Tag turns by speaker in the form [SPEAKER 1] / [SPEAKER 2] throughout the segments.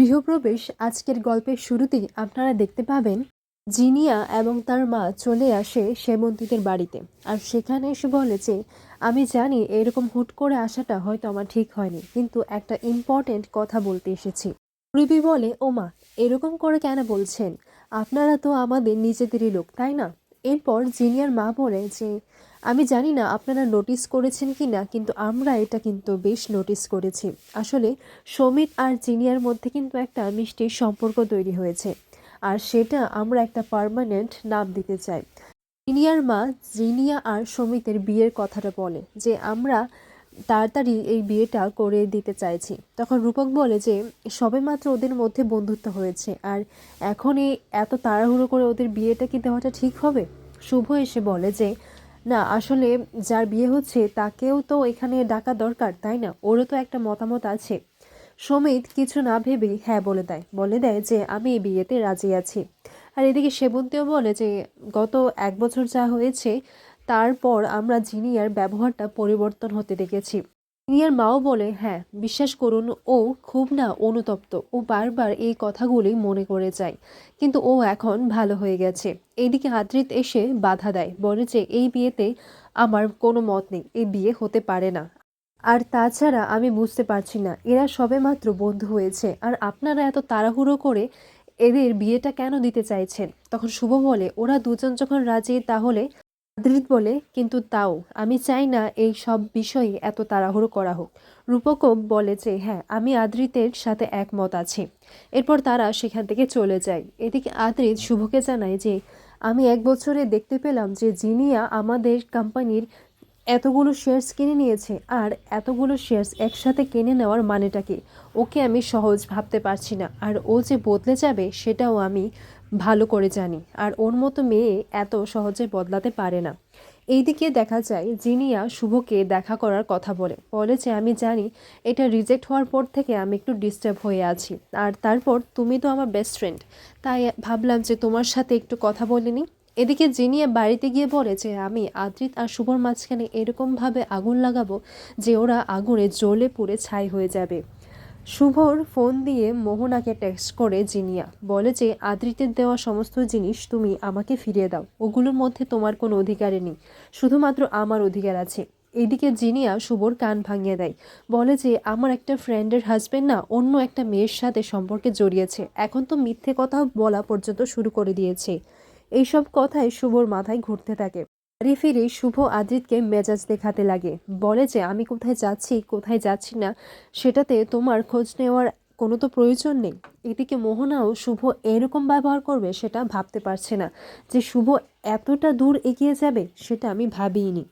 [SPEAKER 1] গৃহপ্রবেশ আজকের গল্পের শুরুতেই আপনারা দেখতে পাবেন জিনিয়া এবং তার মা চলে আসে সেমন্তিদের বাড়িতে। আর সেখানে এসে বলে যে, আমি জানি এরকম হুট করে আসাটা হয়তো আমার ঠিক হয়নি, কিন্তু একটা ইম্পর্টেন্ট কথা বলতে এসেছি। রুবি বলে ও মা এরকম করে কেন বলছেন? আপনারা তো আমাদের নিজেদেরই লোক, তাই না? এরপর জিনিয়ার মা বলে যে, আমি জানি না আপনারা নোটিস করেছেন কি না, কিন্তু আমরা এটা কিন্তু বেশ নোটিস করেছি। আসলে সমিত আর জিনিয়ার মধ্যে কিন্তু একটা মিষ্টি সম্পর্ক তৈরি হয়েছে। আর সেটা আমরা একটা পার্মানেন্ট নাম দিতে চাই। জিনিয়ার মা জিনিয়া আর সমিতের বিয়ের কথাটা বলে যে, আমরা তাড়াতাড়ি এই বিয়েটা করে দিতে চাইছি। তখন রূপক বলে যে, সবেমাত্র ওদের মধ্যে বন্ধুত্ব হয়েছে। আর এখন এই এত তাড়াহুড়ো করে ওদের বিয়েটা কি দেওয়াটা ঠিক হবে? শুভ এসে বলে যে, না, আসলে যার বিয়ে হচ্ছে তাকেও তো এখানে ডাকা দরকার, তাই না? ওরও তো একটা মতামত আছে। সমিত কিছু না ভেবেই হ্যাঁ বলে দেয়। বলে দেয় যে, আমি এই বিয়েতে রাজি আছি। আর এদিকে সেবন্তীও বলে যে, গত এক বছর যা হয়েছে, তারপর আমরা জিনিয়ার ব্যবহারটা পরিবর্তন হতে দেখেছি। জিনিয়ার মাও বলে হ্যাঁ বিশ্বাস করুন, ও খুব না অনুতপ্ত। ও বারবার এই কথাগুলি মনে করে যায়। কিন্তু ও এখন ভালো হয়ে গেছে। এইদিকে আদ্রিত এসে বাধা দেয়, বলে যে, এই বিয়েতে আমার কোনো মত নেই। এই বিয়ে হতে পারে না। আর তাছাড়া আমি বুঝতে পারছি না, এরা সবেমাত্র বন্ধু হয়েছে। আর আপনারা এত তাড়াহুড়ো করে এদের বিয়েটা কেন দিতে চাইছেন? তখন শুভ বলে, ওরা দুজন যখন রাজি, তাহলে আদ্রিত বলে, কিন্তু তাও, আমি চাই না এই সব বিষয়ে এত তাড়াহুড়ো করা হোক। রূপকও বলে যে হ্যাঁ আমি আদ্রিতের সাথে একমত আছি। এরপর তারা সেখান থেকে চলে যায়। এদিকে আদ্রিত শুভকে জানায় যে, আমি এক বছরে দেখতে পেলাম যে জিনিয়া আমাদের কোম্পানির এতগুলো শেয়ার্স কিনে নিয়েছে আর এতগুলো শেয়ার্স একসাথে কিনে নেওয়ার মানেটা কি? ওকে আমি সহজ ভাবতে পারছি না। আর ও যে বদলে যাবে, সেটাও আমি ভালো করে জানি। আর ওর মতো মেয়ে এত সহজে বদলাতে পারে না। এইদিকে দেখা যায়, জিনিয়া শুভকে দেখা করার কথা বলে। বলে যে, আমি জানি এটা রিজেক্ট হওয়ার পর থেকে আমি একটু ডিস্টার্ব হয়ে আছি। আর তারপর তুমি তো আমার বেস্ট ফ্রেন্ড তাই ভাবলাম যে, তোমার সাথে একটু কথা বলে নিই। এদিকে জিনিয়া বাড়িতে গিয়ে বলে যে, আমি আদ্রিত আর শুভর মাঝখানে এরকমভাবে আগুন লাগাবো যে, ওরা আগুনে জ্বলে পুড়ে ছাই হয়ে যাবে। শুভর ফোন দিয়ে মোহনাকে টেক্সট করে, জিনিয়া, বলে যে, আদ্রিতের দেওয়া সমস্ত জিনিস তুমি আমাকে ফিরিয়ে দাও। ওগুলোর মধ্যে তোমার কোনো অধিকারে নেই। শুধুমাত্র আমার অধিকার আছে। এদিকে জিনিয়া শুভর কান ভাঙিয়ে দেয়। বলে যে, আমার একটা ফ্রেন্ডের হাজবেন্ড না, অন্য একটা মেয়ের সাথে সম্পর্কে জড়িয়েছে। এখন তো মিথ্যে কথা বলা পর্যন্ত শুরু করে দিয়েছে। এইসব কথাই শুভর মাথায় ঘুরতে থাকে। বাড়ি ফিরে শুভ আদ্রিতকে মেজাজ দেখাতে লাগে। বলে যে, আমি কোথায় যাচ্ছি কোথায় যাচ্ছি না, সেটাতে তোমার খোঁজ নেওয়ার কোনো তো প্রয়োজন নেই। এদিকে মোহনাও শুভ এরকম ব্যবহার করবে সেটা ভাবতে পারছে না। যে শুভ এতটা দূর এগিয়ে যাবে, সেটা আমি ভাবিনি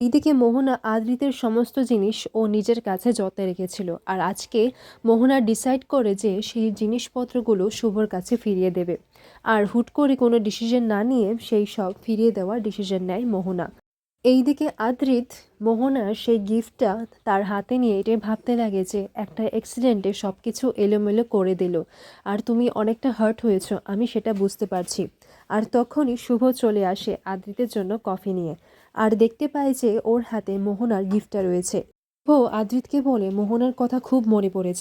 [SPEAKER 1] এইদিকে মোহনা আদ্রিতের সমস্ত জিনিস ও নিজের কাছে যত্নে রেখেছিল। আর আজকে মোহনা ডিসাইড করে যে সেই জিনিসপত্রগুলো শুভর কাছে ফিরিয়ে দেবে। আর হুট করে কোনো ডিসিশন না নিয়ে সেই সব ফিরিয়ে দেওয়ার ডিসিশন নেয় মোহনা। এইদিকে আদ্রিত মোহনার সেই গিফটটা তার হাতে নিয়ে এটাই ভাবতে লাগে যে একটা অ্যাক্সিডেন্টে সব কিছু এলোমেলো করে দিল। আর তুমি অনেকটা হার্ট হয়েছ, আমি সেটা বুঝতে পারছি। আর তখনই শুভ চলে আসে আদ্রিতের জন্য কফি নিয়ে। আর দেখতে পায় যে ওর হাতে মোহনার গিফটটা রয়েছে। ও আদ্রিতকে বলে, মোহনার কথা খুব মনে পড়েছে।